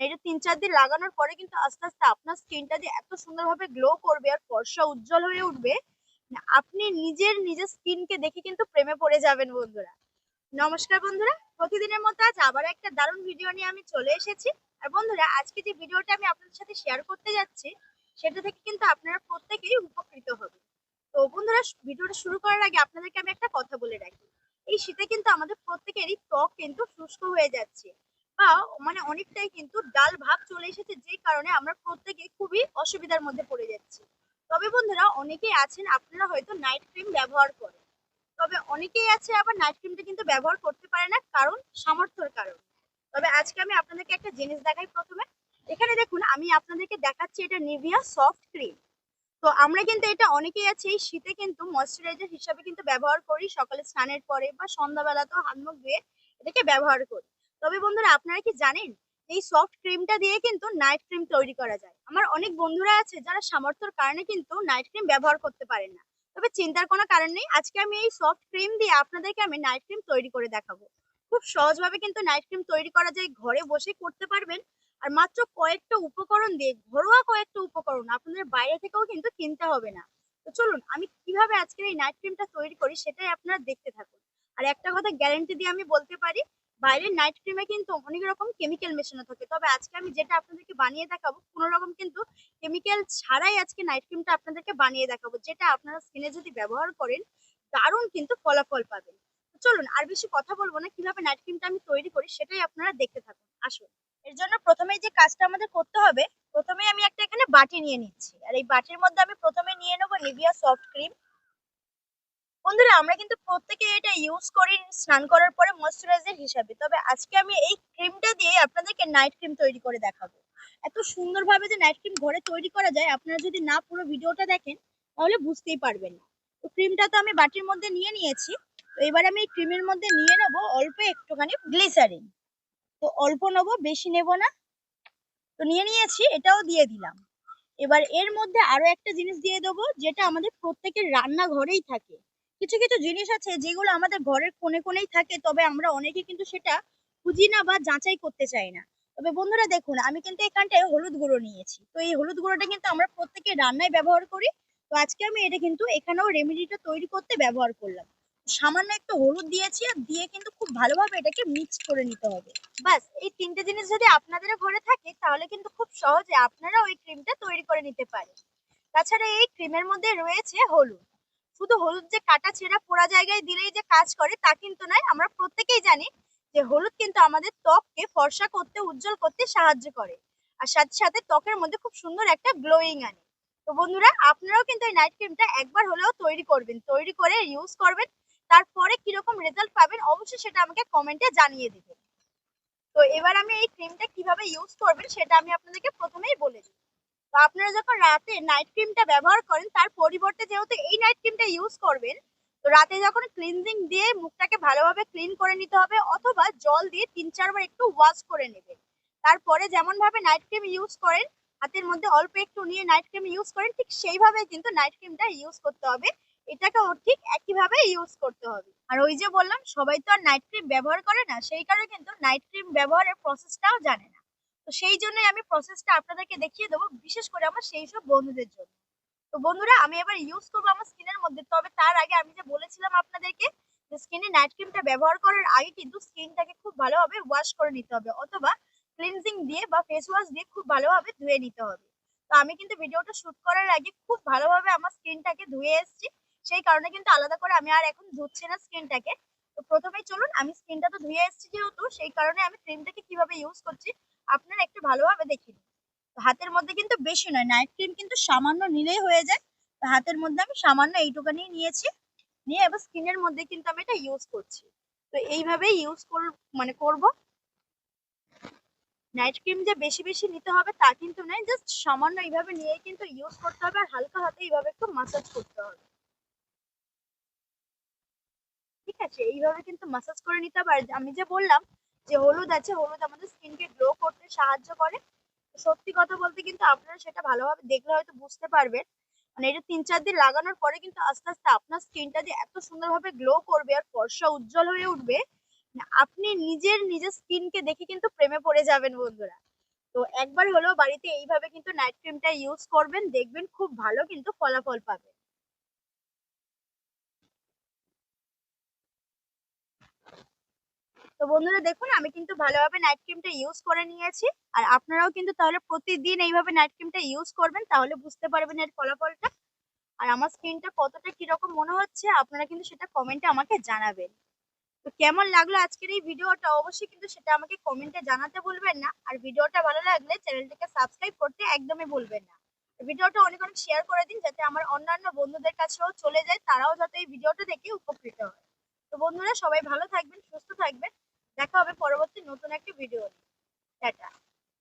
এটা তিন, চার দিন লাগানোর পরে কিন্তু আস্তে আস্তে আপনার স্কিনটা যে এত সুন্দরভাবে গ্লো করবে আর ফর্সা উজ্জ্বল হয়ে উঠবে আপনি নিজের নিজের স্কিনকে দেখে কিন্তু প্রেমে পড়ে যাবেন বন্ধুরা। নমস্কার বন্ধুরা, প্রতিদিনের মতো আজ আবার একটা দারুণ ভিডিও নিয়ে আমি চলে এসেছি। আর বন্ধুরা, আজকে যে ভিডিওটা আমি আপনাদের সাথে শেয়ার করতে যাচ্ছি, সেটা থেকে কিন্তু আপনারা প্রত্যেকেই উপকৃত হবেন। তো বন্ধুরা ভিডিওটা শুরু করার আগে আপনাদেরকে আমি একটা কথা বলে রাখি। এই শীতে কিন্তু আমাদের প্রত্যেকেরই ত্বক কিন্তু শুষ্ক হয়ে যাচ্ছে। বা মানে অনেকটাই কিন্তু ডাল ভাব চলে এসেছে যে কারণে আমরা প্রত্যেকে খুবই অসুবিধার মধ্যে পড়ে যাচ্ছি। তবে বন্ধুরা, অনেকেই আছেন, আপনারা হয়তো নাইট ক্রিম ব্যবহার করেন। তবে অনেকেই আছে আবার নাইট ক্রিমটা কিন্তু ব্যবহার করতে পারে না কারণ সামর্থ্যর কারণ। তবে আজকে আমি আপনাদেরকে একটা জিনিস দেখাই প্রথমে। এখানে দেখুন, আমি আপনাদেরকে দেখাচ্ছি এটা নিভিয়া সফট ক্রিম তো আমরা কিন্তু এটা অনেকেই আছে, এই শীতে কিন্তু ময়শ্চারাইজার হিসাবে কিন্তু ব্যবহার করি। সকালে স্নানের পরে বা সন্ধ্যাবেলাতেও হাত মুখ ধুয়ে এটাকে ব্যবহার করি। তবে বন্ধুরা, আপনারা কি জানেন? এই সফট ক্রিমটা দিয়ে কিন্তু নাইট ক্রিম তৈরি করা যায়। আমার অনেক বন্ধুরা আছে যারা সামর্থ্যর কারণে কিন্তু নাইট ক্রিম ব্যবহার করতে পারেন না। তবে চিন্তার কোনো কারণ নেই। আজকে আমি এই সফট ক্রিম দিয়ে আপনাদেরকে আমি নাইট ক্রিম তৈরি করে দেখাবো। খুব সহজভাবে কিন্তু নাইট ক্রিম তৈরি করা যায়। ঘরে বসে করতে পারবেন। আর মাত্র কয়েকটা উপকরণ দিয়ে, ঘরোয়া কয়েকটা উপকরণ আপনাদের বাইরে থেকেও কিন্তু কিনতে হবে না। তো চলুন, আমি কীভাবে আজকের এই নাইট ক্রিমটা তৈরি করি সেটাই আপনারা দেখতে থাকুন। আর একটা কথা গ্যারান্টি দিয়ে আমি বলতে পারি বাইরের নাইট ক্রিমে কিন্তু অনেক রকম কেমিক্যাল মেশানো থাকে। তবে আজকে আমি যেটা আপনাদেরকে বানিয়ে দেখাবো, কোনো রকম কিন্তু কেমিক্যাল ছাড়াই আজকে নাইট ক্রিমটা আপনাদেরকে বানিয়ে দেখাবো, যেটা আপনারা স্কিনে যদি ব্যবহার করেন, দারুণ কিন্তু ফলাফল পাবেন। চলুন, আর বেশি কথা বলব না, কীভাবে নাইট ক্রিমটা আমি তৈরি করি সেটাই আপনারা দেখতে থাকুন। আসুন, এর জন্য প্রথমেই যে কাজটা আমাদের করতে হবে, প্রথমেই আমি একটা এখানে বাটি নিয়ে নিচ্ছি। আর এই বাটির মধ্যে আমি প্রথমে নিয়ে নেব নিভিয়া সফট ক্রিম বন্ধুরা, আমরা কিন্তু প্রত্যেকে এটা ইউজ করি স্নান করার পরে ময়শ্চারাইজার হিসাবে। তবে আজকে আমি এই ক্রিমটা দিয়ে আপনাদেরকে নাইট ক্রিম তৈরি করে দেখাবো। এত সুন্দরভাবে যে নাইট ক্রিম ঘরে তৈরি করা যায়, আপনারা যদি না পুরো ভিডিওটা দেখেন, তাহলে বুঝতেই পারবেন না। তো ক্রিমটা তো আমি বাটির মধ্যে নিয়ে নিয়েছি। তো এবার আমি এই ক্রিমের মধ্যে নিয়ে নেব অল্প একটুখানি গ্লিসারিন তো অল্প নেব, বেশি নেব না। তো নিয়ে নিয়েছি, এটাও দিয়ে দিলাম। এবার এর মধ্যে আরও একটা জিনিস দিয়ে দেবো, যেটা আমাদের প্রত্যেকের রান্নাঘরেই থাকে। কিছু কিছু জিনিস আছে যেগুলো আমাদের ঘরের কোণে কোণেই থাকে, তবে আমরা অনেকে কিন্তু সেটা খুঁজি না বা যাচাই করতে চাই না। তবে বন্ধুরা দেখুন, আমি কিন্তু এখানটায় হলুদ গুঁড়ো নিয়েছি। তো এই হলুদ গুঁড়োটা কিন্তু আমরা প্রত্যেকে রান্নায় ব্যবহার করি। তো আজকে আমি এটা কিন্তু এখানেও রেমেডিটা তৈরি করতে ব্যবহার করলাম। সামান্য একটু হলুদ দিয়েছি আর দিয়ে কিন্তু খুব ভালোভাবে এটাকে মিক্স করে নিতে হবে। বাস এই তিনটে জিনিস যদি আপনাদের ঘরে থাকে, তাহলে কিন্তু খুব সহজে আপনারা ওই ক্রিমটা তৈরি করে নিতে পারেন। তাছাড়া এই ক্রিমের মধ্যে রয়েছে হলুদ। শুধু হলুদ যে কাটা ছেঁড়া পোড়া জায়গায় দিলেই যে কাজ করে, তা কিন্তু নয়। আমরা প্রত্যেকেই জানি যে হলুদ কিন্তু আমাদের ত্বককে ফর্সা করতে, উজ্জ্বল করতে সাহায্য করে। আর সাথে সাথে ত্বকের মধ্যে খুব সুন্দর একটা গ্লোয়িং আনে। তো বন্ধুরা, আপনারাও কিন্তু এই নাইট ক্রিমটা একবার হলেও তৈরি করবেন। তৈরি করে ইউজ করবেন। তারপরে কীরকম রেজাল্ট পাবেন অবশ্যই সেটা আমাকে কমেন্টে জানিয়ে দিবেন। তো এবার আমি এই ক্রিমটা কীভাবে ইউজ করবেন সেটা আমি আপনাদেরকে প্রথমেই বলে দিই। আপনারা যখন রাতে নাইট ক্রিমটা ব্যবহার করেন, তার পরিবর্তে যেহেতু এই নাইট ক্রিমটা ইউজ করবেন, তো রাতে যখন ক্লিনজিং দিয়ে মুখটাকে ভালোভাবে ক্লিন করে নিতে হবে অথবা জল দিয়ে তিন চারবার একটু ওয়াশ করে নেবেন। তারপরে যেমন ভাবে নাইট ক্রিম ইউজ করেন, হাতের মধ্যে অল্প একটু নিয়ে নাইট ক্রিম ইউজ করেন, ঠিক সেইভাবে কিন্তু নাইট ক্রিমটা ইউজ করতে হবে। এটাকেও ঠিক একইভাবে ইউজ করতে হবে। আর ওই যে বললাম, সবাই তো আর নাইট ক্রিম ব্যবহার করে না, সেই কারণে কিন্তু নাইট ক্রিম ব্যবহারের প্রসেসটাও জানে না। তো সেই জন্যই আমি প্রসেসটা আপনাদেরকে দেখিয়ে দেবো, বিশেষ করে আমার সেই সব বন্ধুদের জন্য। তো বন্ধুরা, আমি এবার ইউজ করব আমার স্কিনের মধ্যে। তবে তার আগে আমি যে বলেছিলাম আপনাদেরকে যে স্কিনে নাইট ক্রিমটা ব্যবহার করার আগে কিন্তু স্কিনটাকে খুব ভালোভাবে ওয়াশ করে নিতে হবে, অথবা ক্লিনজিং দিয়ে বা ফেস ওয়াশ দিয়ে খুব ভালোভাবে ধুয়ে নিতে হবে। তো আমি কিন্তু ভিডিওটা শুট করার আগে খুব ভালোভাবে আমার স্কিনটাকে ধুয়ে এসেছি। সেই কারণে কিন্তু আলাদা করে আমি আর এখন ধুচ্ছি না স্কিনটাকে তো প্রথমেই চলুন, আমি স্কিনটা তো ধুয়ে এসেছি যেহেতু, সেই কারণে আমি ক্রিমটাকে কীভাবে ইউজ করছি আপনারা একটু ভালোভাবে দেখে নিন হাতের মধ্যে কিন্তু বেশি নয় নাইট ক্রিম কিন্তু সামান্য নিলেই হয়ে যায়। হাতের মধ্যে আমি সামান্য এইটুকানি নিয়েছি। নিয়ে এবার স্কিনের মধ্যে কিন্তু আমি এটা ইউজ করছি। তো এইভাবেই ইউজ কর মানে করব। নাইট ক্রিম যে বেশি বেশি নিতে হবে তা কিন্তু নয় জাস্ট সামান্য এইভাবে নিয়ে কিন্তু ইউজ করতে হবে আর হালকা হাতে এইভাবে একটু মাসাজ করতে হবে। ঠিক আছে? এইভাবে কিন্তু মাসাজ করে নিতে হবে। আর আমি যে বললাম যে হলুদ আছে, হলুদ আমাদের স্কিনকে গ্লো করতে সাহায্য করে। সত্যি কথা বলতে কিন্তু আপনারা সেটা ভালোভাবে দেখলে হয়তো বুঝতে পারবেন। মানে এটা তিন চার দিন লাগানোর পরে কিন্তু আস্তে আস্তে আপনার স্কিনটা যে এত সুন্দরভাবে গ্লো করবে আর ফর্সা উজ্জ্বল হয়ে উঠবে আপনি নিজের নিজের স্কিনকে দেখে কিন্তু প্রেমে পড়ে যাবেন বন্ধুরা। তো একবার হলেও বাড়িতে এইভাবে কিন্তু নাইট ক্রিমটা ইউজ করবেন, দেখবেন খুব ভালো কিন্তু ফলাফল পাবেন। তো বন্ধুরা দেখুন, আমি কিন্তু ভালোভাবে নাইট ক্রিমটা ইউজ করে নিয়েছি। আর আপনারাও কিন্তু তাহলে প্রতিদিন এইভাবে নাইট ক্রিমটা ইউজ করবেন, তাহলে বুঝতে পারবেন এর ফলাফলটা। আর আমার স্কিনটা কতটা কীরকম মনে হচ্ছে, আপনারা কিন্তু সেটা কমেন্টে আমাকে জানাবেন। তো কেমন লাগল আজকের এই ভিডিওটা? অবশ্যই কিন্তু সেটা আমাকে কমেন্টে জানাতে ভুলবেন না। আর ভিডিওটা ভালো লাগলে চ্যানেলটিকে সাবস্ক্রাইব করতে একদমই ভুলবেন না। ভিডিওটা অনেক অনেক শেয়ার করে দিন, যাতে আমার অন্যান্য বন্ধুদের কাছেও চলে যায়, তারাও যাতে এই ভিডিওটা দেখে উপকৃত হয়। তো বন্ধুরা সবাই ভালো থাকবেন, সুস্থ থাকবেন। দেখা হবে পরবর্তী নতুন একটি ভিডিও টাটা।